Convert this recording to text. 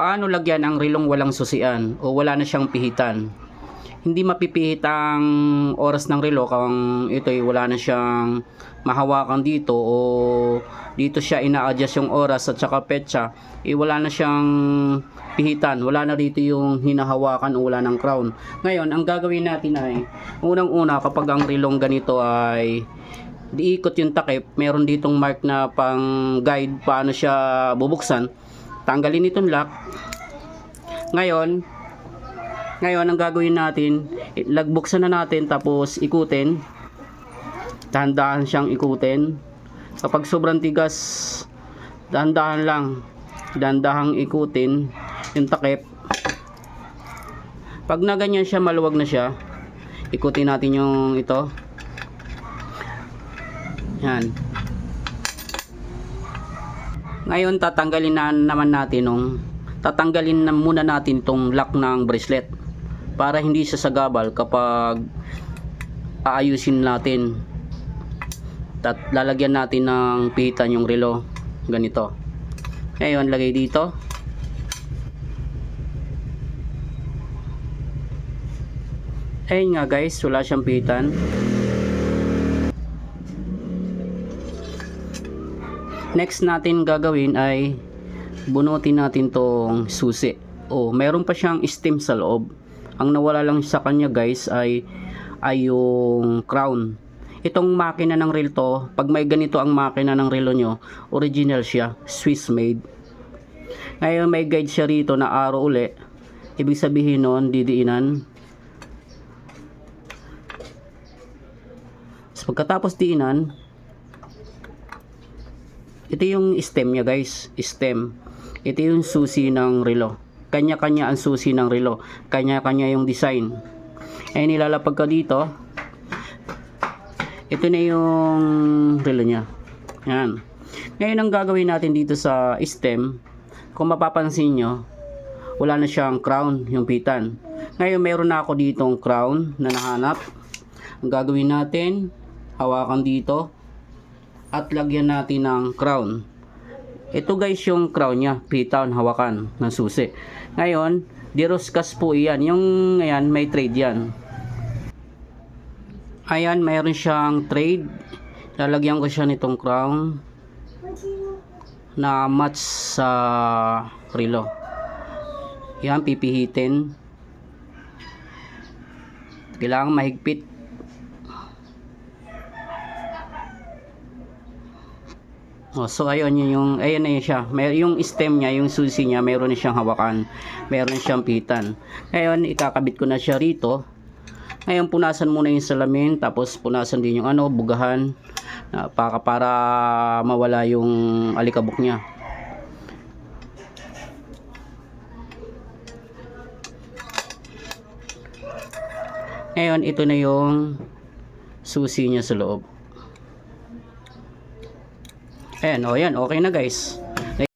Paano lagyan ang rilong walang susian o wala na siyang pihitan? Hindi mapipihit ang oras ng relo kung ito'y wala na siyang mahawakan dito o dito siya ina-adjust yung oras at saka petsa, eh wala na siyang pihitan, wala na dito yung hinahawakan o wala ng crown. Ngayon, ang gagawin natin ay, unang-una kapag ang rilong ganito ay diikot yung takip, meron ditong mark na pang guide paano siya bubuksan. Tanggalin itong lock. Ngayon, ngayon ang gagawin natin, lagbuksan na natin tapos ikutin. Dahan-dahan siyang ikutin. Kapag sobrang tigas, dahan-dahan lang. Dahan-dahang ikutin yung takip. Pag na ganyan siya, maluwag na siya, ikutin natin yung ito. Yan. Ngayon tatanggalin na naman natin nung tatanggalin na muna natin tong lock ng bracelet para hindi siya sagabal kapag aayusin natin. Tat lalagyan natin ng pihitan yung relo ganito. Ngayon lagay dito. Ayun nga guys, wala siyang pihitan. Next natin gagawin ay bunutin natin tong susi. Oh, meron pa siyang stem sa loob. Ang nawala lang sa kanya guys ay ay yung crown. Itong makina ng reel to, pag may ganito ang makina ng relo nyo, original siya, Swiss made. Ngayon may guide siya rito na arrow uli. Ibig sabihin nun, didiinan. So, pagkatapos diinan, ito yung stem niya guys, stem. Ito yung susi ng relo. Kanya-kanya ang susi ng relo. Kanya-kanya yung design. Eh nilalapag ka dito. Ito na yung relo niya. Yan. Ngayon ang gagawin natin dito sa stem, kung mapapansin nyo, wala na siyang crown, yung pitan. Ngayon meron na ako ditong crown na nahanap. Ang gagawin natin, hawakan dito, at lagyan natin ng crown. Ito guys yung crown niya, pitan, hawakan ng susi. Ngayon, diroskas po iyan. Yung ngayon, may trade yan. Ayan, mayroon siyang trade. Lalagyan ko siya nitong crown na match sa relo. Yan, pipihitin. Kailangan mahigpit Oh, so ayun yun yung ayun na yun siya. May yung stem niya, yung susi niya, meron na siyang hawakan. Meron siyang pitan. Ngayon ikakabit ko na siya rito. Ngayon punasan muna yung salamin, tapos punasan din yung ano, bugahan na para para mawala yung alikabok niya. Ngayon ito na yung susi niya sa loob. Ayan, o yan, okay na guys.